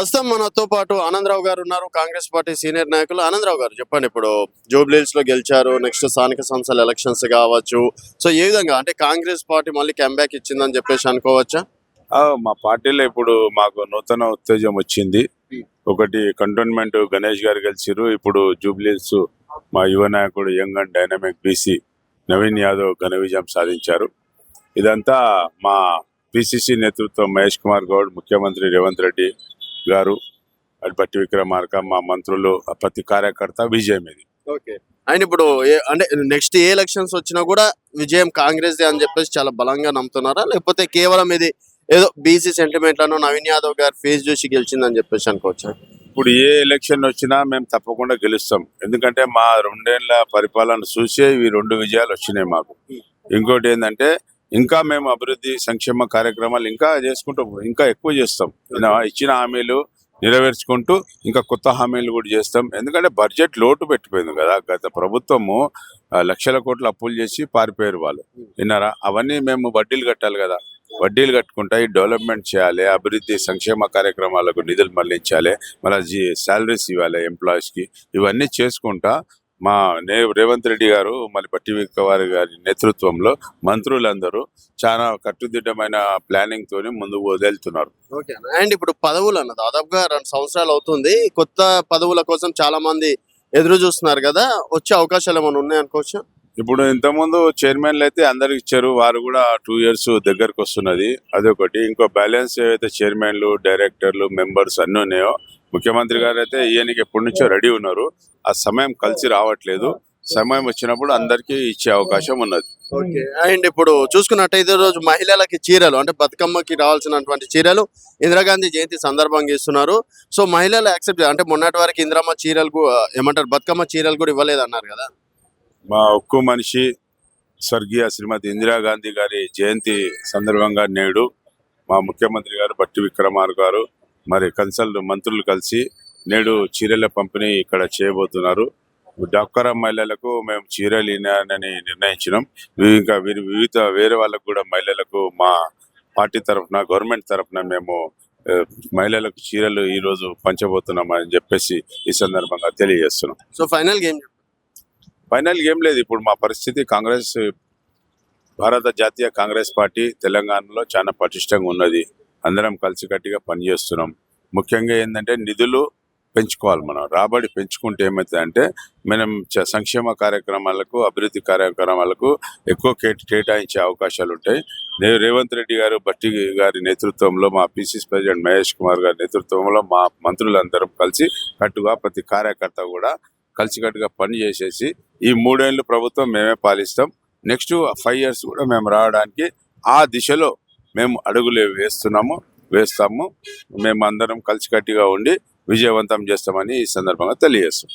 ప్రస్తుతం మనతో పాటు ఆనందరావు గారు ఉన్నారు. కాంగ్రెస్ పార్టీ సీనియర్ నాయకులు. ఆనందరావు గారు చెప్పండి ఇప్పుడు జూబ్లీహిల్స్లో గెలిచారు. నెక్స్ట్ స్థానిక సంస్థల ఎలక్షన్స్ కావచ్చు. సో ఏ విధంగా? అంటే కాంగ్రెస్ పార్టీ మళ్ళీ కంబ్యాక్ ఇచ్చిందని చెప్పేసి అనుకోవచ్చా? మా పార్టీలో ఇప్పుడు మాకు నూతన ఉత్తేజం వచ్చింది. ఒకటి కంటోన్మెంట్ గణేష్ గారు గెలిచిరు ఇప్పుడు జూబ్లీస్ మా యువ నాయకుడు young and dynamic BC Naveen Yadav ఘన విజయం సాధించారు. ఇదంతా మా పిసిసి నేతృత్వం మహేష్ కుమార్ గౌడ్ ముఖ్యమంత్రి రేవంత్ రెడ్డి గారు అటు బట్టి విక్రమార్క మా మంత్రులు ప్రతి కార్యకర్త విజయం ఇది ఓకే. అండ్ ఇప్పుడు అంటే నెక్స్ట్ ఏ ఎలక్షన్స్ వచ్చినా కూడా విజయం కాంగ్రెస్ అని చెప్పేసి చాలా బలంగా నమ్ముతున్నారా? లేకపోతే కేవలం ఇది ఏదో బీసీ సెంటిమెంట్లను నవీన్ యాదవ్ గారు ఫేస్ చూసి గెలిచిందని చెప్పేసి అనుకోవచ్చా? ఇప్పుడు ఏ ఎలక్షన్ వచ్చినా మేము తప్పకుండా గెలుస్తాం. ఎందుకంటే మా రెండేళ్ళ పరిపాలన చూసే ఈ రెండు విజయాలు వచ్చినాయి మాకు. ఇంకోటి ఏంటంటే ఇంకా మేము అభివృద్ధి సంక్షేమ కార్యక్రమాలు ఇంకా చేసుకుంటూ ఇంకా ఎక్కువ చేస్తాం. ఇచ్చిన హామీలు నెరవేర్చుకుంటూ ఇంకా కొత్త హామీలు కూడా చేస్తాం. ఎందుకంటే బడ్జెట్ లోటు పెట్టిపోయింది కదా. గత ప్రభుత్వము లక్షల కోట్ల అప్పులు చేసి పారిపోయారు వాళ్ళు. విన్నారా? అవన్నీ మేము వడ్డీలు కట్టాలి కదా. వడ్డీలు కట్టుకుంటాయి డెవలప్మెంట్ చేయాలి అభివృద్ధి సంక్షేమ కార్యక్రమాలకు నిధులు మళ్ళించాలి మళ్ళీ శాలరీస్ ఇవ్వాలి ఎంప్లాయీస్కి ఇవన్నీ చేసుకుంటా మా నే రేవంత్ రెడ్డి గారు మళ్ళీ పట్టి వారి గారి నేతృత్వంలో మంత్రులందరూ చాలా కట్టుదిట్టమైన ప్లానింగ్ తోని ముందుకు వదులుతున్నారు. ఓకే అండ్ ఇప్పుడు పదవులు అన్న దాదాపుగా రెండు సంవత్సరాలు అవుతుంది. కొత్త పదవుల కోసం చాలా మంది ఎదురు చూస్తున్నారు కదా వచ్చే అవకాశాలు ఏమైనా ఉన్నాయి అనుకోవచ్చు ఇప్పుడు ఇంతకుముందు చైర్మన్లు అయితే అందరికి ఇచ్చారు వారు కూడా టూ ఇయర్స్ దగ్గరకు వస్తున్నది. అదొకటి. ఇంకో బ్యాలెన్స్ ఏవైతే చైర్మన్లు డైరెక్టర్లు మెంబర్స్ అన్ని ఉన్నాయో ముఖ్యమంత్రి గారు అయితే ఈయనకి ఎప్పటి నుంచో రెడీ ఉన్నారు. ఆ సమయం కలిసి రావట్లేదు. సమయం వచ్చినప్పుడు అందరికీ ఇచ్చే అవకాశం ఉన్నది. ఓకే. అండ్ ఇప్పుడు చూసుకున్నట్టయితే రోజు మహిళలకి చీరలు అంటే బతుకమ్మకి రావాల్సినటువంటి చీరలు ఇందిరాగాంధీ జయంతి సందర్భంగా ఇస్తున్నారు సో మహిళలు యాక్సెప్ట్ అంటే మొన్నటి వరకు ఇందిరమ్మ చీరలు ఏమంటారు బతుకమ్మ చీరలు కూడా ఇవ్వలేదు అన్నారు కదా? మా ఒక్క మనిషి స్వర్గీయ శ్రీమతి ఇందిరాగాంధీ గారి జయంతి సందర్భంగా నేడు మా ముఖ్యమంత్రి గారు బట్టి విక్రమార్ గారు మరి కన్సల్ట్ మంత్రులు కలిసి నేడు చీరల పంపిణీ ఇక్కడ చేయబోతున్నారు. డాక్టర్ మహిళలకు మేము చీరలు ఇవ్వాలని నిర్ణయించినాం. ఇంకా వీరి వివిధ వేరే వాళ్ళకు కూడా మహిళలకు మా పార్టీ తరఫున గవర్నమెంట్ తరఫున మేము మహిళలకు చీరలు ఈ రోజు పంచబోతున్నాం అని చెప్పేసి ఈ సందర్భంగా తెలియజేస్తున్నాం. సో ఫైనల్ గేమ్ ఫైనల్ ఏం లేదు. ఇప్పుడు మా పరిస్థితి కాంగ్రెస్ భారత జాతీయ కాంగ్రెస్ పార్టీ తెలంగాణలో చాలా పటిష్టంగా ఉన్నది. అందరం కలిసికట్టుగా పనిచేస్తున్నాం. ముఖ్యంగా ఏంటంటే నిధులు పెంచుకోవాలి మనం. రాబడి పెంచుకుంటే ఏమవుతుంది అంటే మనం సంక్షేమ కార్యక్రమాలకు అభివృద్ధి కార్యక్రమాలకు ఎక్కువ కేట కేటాయించే అవకాశాలు ఉంటాయి. నేను రేవంత్ రెడ్డి గారు భట్టి గారి నేతృత్వంలో మా పిసిసి ప్రెసిడెంట్ మహేష్ కుమార్ గారి నేతృత్వంలో మా మంత్రులందరం కలిసి కట్టుగా ప్రతి కార్యకర్త కూడా కలిసికట్టుగా పని చేసేసి ఈ మూడేళ్ళు ప్రభుత్వం మేమే పాలిస్తాం. నెక్స్ట్ ఫైవ్ ఇయర్స్ కూడా మేము రావడానికి ఆ దిశలో మేము అడుగులు వేస్తున్నాము వేస్తాము. మేము అందరం కలిసికట్టుగా ఉండి విజయవంతం చేస్తామని ఈ సందర్భంగా తెలియజేస్తాం